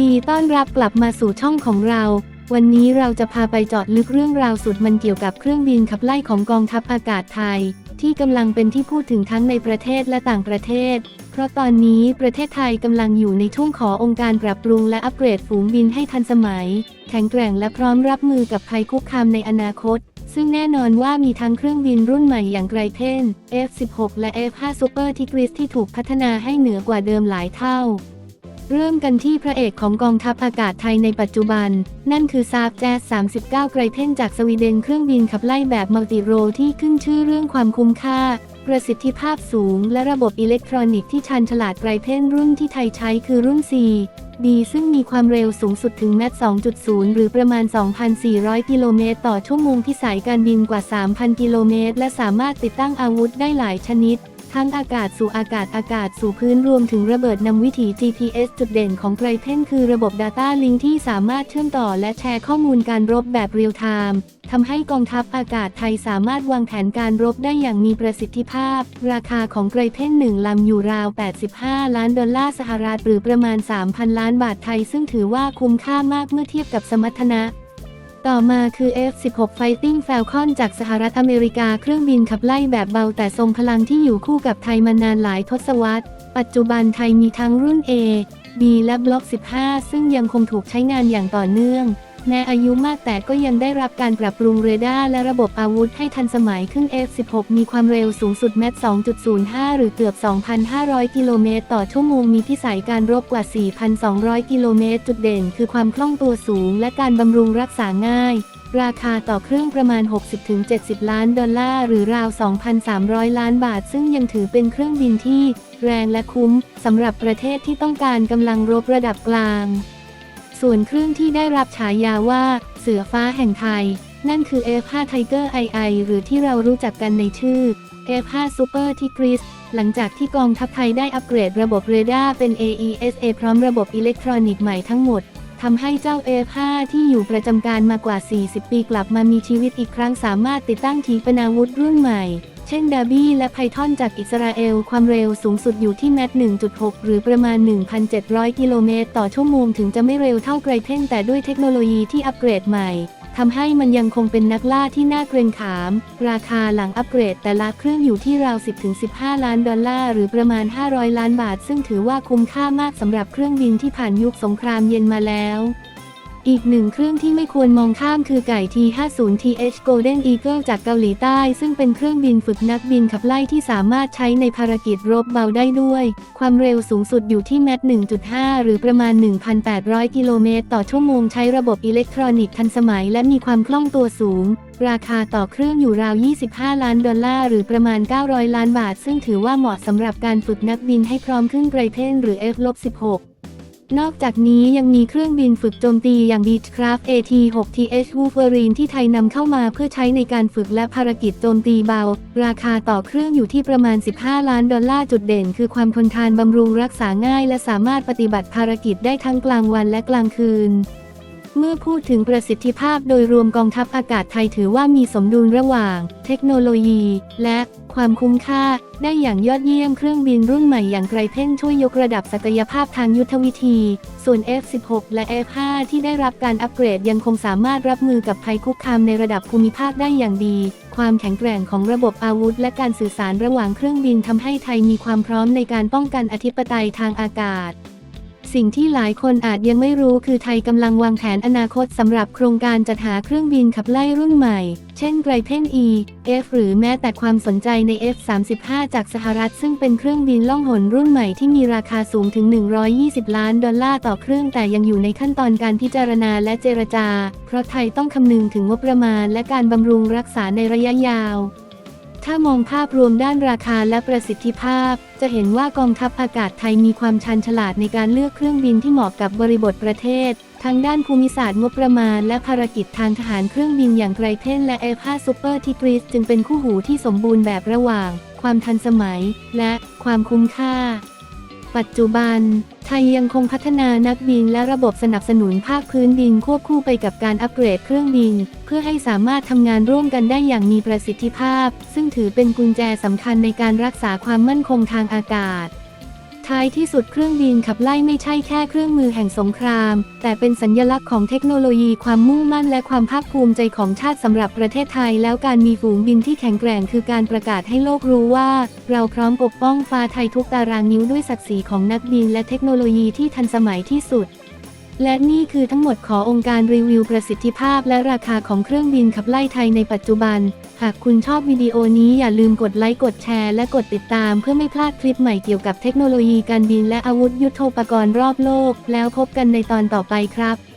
ดีต้อนรับกลับมาสู่ช่องของเรา วันนี้เราจะพาไปเจาะลึกเรื่องราวสุดมันเกี่ยวกับเครื่องบินขับไล่ของกองทัพอากาศไทย ที่กำลังเป็นที่พูดถึงทั้งในประเทศและต่างประเทศ เพราะตอนนี้ประเทศไทยกำลังอยู่ในช่วงขอองค์การปรับปรุงและอัปเกรดฝูงบินให้ทันสมัย แข็งแกร่งและพร้อมรับมือกับภัยคุกคามในอนาคต ซึ่งแน่นอนว่ามีทั้งเครื่องบินรุ่นใหม่อย่างไกรเพน F16 และ F5 Super Tigris ที่ถูกพัฒนาให้เหนือกว่าเดิมหลายเท่า เริ่มกันที่พระเอกของกองทัพอากาศไทยในปัจจุบัน นั่นคือซาบแจ๊ส39 ไกรเพนจากสวีเดนเครื่องบินขับไล่แบบมัลติโรที่ขึ้นชื่อเรื่องความคุ้มค่า ประสิทธิภาพสูง และระบบอิเล็กทรอนิกส์ที่ชันฉลาดไกรเพนรุ่นที่ไทยใช้คือรุ่น C ดีซึ่งมีความเร็วสูงสุดถึงแมต2.0 หรือประมาณ 2,400 กิโลเมตรต่อชั่วโมงพิสัยการบินกว่า 3,000 กิโลเมตร และสามารถติดตั้งอาวุธได้หลายชนิด ทั้งอากาศสู่อากาศอากาศสู่พื้นรวมถึงระเบิดนำวิถี GPS จุดเด่นของไกรเพนคือระบบ Data Link ที่สามารถเชื่อมต่อและแชร์ข้อมูลการรบแบบเรียลไทม์ทำให้กองทัพอากาศไทยสามารถวางแผนการรบได้อย่างมีประสิทธิภาพ ราคาของไกรเพนหนึ่งลำอยู่ราว 85 ล้านดอลลาร์สหรัฐหรือประมาณ 3,000 ล้านบาทไทย ซึ่งถือว่าคุ้มค่ามากเมื่อเทียบกับสมรรถนะ ต่อมาคือ F-16 Fighting Falcon จากสหรัฐอเมริกาเครื่องบินขับไล่แบบเบาแต่ทรงพลังที่อยู่คู่กับไทยมานานหลายทศวรรษ ปัจจุบันไทยมีทั้งรุ่น A B และ Block 15 ซึ่งยังคงถูกใช้งานอย่างต่อเนื่อง แม้อายุมากแต่ก็ยังได้รับการปรับปรุงเรดาร์และระบบอาวุธให้ทันสมัยขึ้น F-16 มีความเร็วสูงสุดแมต2.05 หรือเกือบ 2,500 กิโลเมตรต่อชั่วโมง มีพิสัยการรบกว่า 4,200 กิโลเมตร จุดเด่นคือความคล่องตัวสูงและการบำรุงรักษาง่าย ราคาต่อเครื่องประมาณ 60-70 ล้านดอลลาร์หรือราว 2,300 ล้านบาท ซึ่งยังถือเป็นเครื่องบินที่ แรงและคุ้มสำหรับประเทศที่ต้องการกำลังรบระดับกลาง ส่วนเครื่องที่ได้รับฉายาว่า เสือฟ้าแห่งไทย นั่นคือ F5 Tiger II หรือที่เรารู้จักกันในชื่อ F5 Super Tigris หลังจากที่กองทัพไทยได้อัปเกรดระบบเรดาร์เป็น AESA พร้อมระบบอิเล็กทรอนิกส์ใหม่ทั้งหมดทำให้เจ้า F5 ที่อยู่ประจำการมากว่า 40 ปีกลับมามีชีวิตอีกครั้งสามารถติดตั้งขีปนาวุธรุ่นใหม่ เช่นดาบี้และไพทอนจากอิสราเอล ความเร็วสูงสุดอยู่ที่แมต1.6 หรือประมาณ 1,700 กิโลเมตรต่อชั่วโมงถึงจะไม่เร็วเท่าไกรเพนแต่ด้วยเทคโนโลยีที่อัปเกรดใหม่ทำให้มันยังคงเป็นนักล่าที่น่าเกรงขาม ราคาหลังอัปเกรดแต่ละเครื่องอยู่ที่ราว 10-15 ล้านดอลลาร์ หรือประมาณ 500 ล้านบาท ซึ่งถือว่าคุ้มค่ามากสำหรับเครื่องบินที่ผ่านยุคสงครามเย็นมาแล้ว อีกหนึ่งเครื่องที่ไม่ควรมองข้ามคือไก่ T50TH Golden Eagle จากเกาหลีใต้ ซึ่งเป็นเครื่องบินฝึกนักบินขับไล่ที่สามารถใช้ในภารกิจรบเบาได้ด้วย ความเร็วสูงสุดอยู่ที่แมต1.5 หรือประมาณ 1,800 กิโลเมตรต่อชั่วโมงใช้ระบบอิเล็กทรอนิกส์ทันสมัยและมีความคล่องตัวสูง ราคาต่อเครื่องอยู่ราว 25 ล้านดอลลาร์หรือประมาณ 900 ล้านบาท ซึ่งถือว่าเหมาะสำหรับการฝึกนักบินให้พร้อมขึ้นไกรเพนหรือ F-16 นอกจากนี้ยังมีเครื่องบินฝึกโจมตีอย่าง Beechcraft AT-6TH Wolverine ที่ไทยนำเข้ามาเพื่อใช้ในการฝึกและภารกิจโจมตีเบา ราคาต่อเครื่องอยู่ที่ประมาณ 15 ล้านดอลลาร์จุดเด่น คือความทนทานบำรุงรักษาง่าย และสามารถปฏิบัติภารกิจได้ทั้งกลางวันและกลางคืนเมื่อพูดถึงประสิทธิภาพโดยรวมกองทัพอากาศไทยถือว่ามีสมดุลระหว่าง เทคโนโลยี และ ความคุ้มค่า ได้อย่างยอดเยี่ยมเครื่องบินรุ่นใหม่อย่างไกรเพ่นช่วยยกระดับศักยภาพทางยุทธวิธี ส่วน F16 และ F5 ที่ได้รับการอัปเกรดยังคงสามารถรับมือกับภัยคุกคามในระดับภูมิภาคได้อย่างดี ความแข็งแกร่งของระบบอาวุธ และการสื่อสารระหว่างเครื่องบินทำให้ไทยมีความพร้อมในการป้องกันอธิปไตยทางอากาศ สิ่งที่หลายคนอาจยังไม่รู้คือไทยกำลังวางแผนอนาคตสำหรับโครงการจัดหาเครื่องบินขับไล่รุ่นใหม่ เช่นไกรเพน E F หรือแม้แต่ความสนใจใน F35 จากสหรัฐซึ่งเป็นเครื่องบินล่องหนรุ่นใหม่ที่มีราคาสูงถึง 120 ล้านดอลลาร์ต่อเครื่องแต่ยังอยู่ในขั้นตอนการพิจารณาและเจรจา เพราะไทยต้องคำนึงถึงงบประมาณและการบำรุงรักษาในระยะยาว ถ้ามองภาพรวมด้านราคาและประสิทธิภาพ จะเห็นว่ากองทัพอากาศไทยมีความชันฉลาดในการเลือกเครื่องบินที่เหมาะกับบริบทประเทศ ทั้งด้านภูมิศาสตร์งบประมาณ และภารกิจทางทหารเครื่องบินอย่างไกรเทนและเอฟาซูเปอร์ทิกริสจึงเป็นคู่หูที่สมบูรณ์แบบระหว่าง ความทันสมัย และความคุ้มค่า ปัจจุบัน ไทยยังคงพัฒนานักบินและระบบสนับสนุนภาคพื้นดินควบคู่ไปกับการอัปเกรดเครื่องบิน เพื่อให้สามารถทำงานร่วมกันได้อย่างมีประสิทธิภาพ ซึ่งถือเป็นกุญแจสำคัญในการรักษาความมั่นคงทางอากาศ ท้ายที่สุดเครื่องบินขับไล่ไม่ใช่แค่เครื่องมือแห่งสงคราม แต่เป็นสัญญลักษณ์ของเทคโนโลยีความมุ่งมั่นและความภาคภูมิใจของชาติสำหรับประเทศไทย แล้วการมีฝูงบินที่แข็งแกร่งคือการประกาศให้โลกรู้ว่า เราพร้อมปกป้องฟ้าไทยทุกตารางนิ้วด้วยศักดิ์ศรีของนักบินและเทคโนโลยีที่ทันสมัยที่สุด และนี่คือทั้งหมดขอองค์การรีวิวประสิทธิภาพและราคาของเครื่องบินขับไล่ไทยในปัจจุบัน หากคุณชอบวิดีโอนี้อย่าลืมกดไลค์กดแชร์และกดติดตามเพื่อไม่พลาดคลิปใหม่เกี่ยวกับเทคโนโลยีการบินและอาวุธยุโทโธปกรณ์รอบโลก แล้วพบกันในตอนต่อไปครับ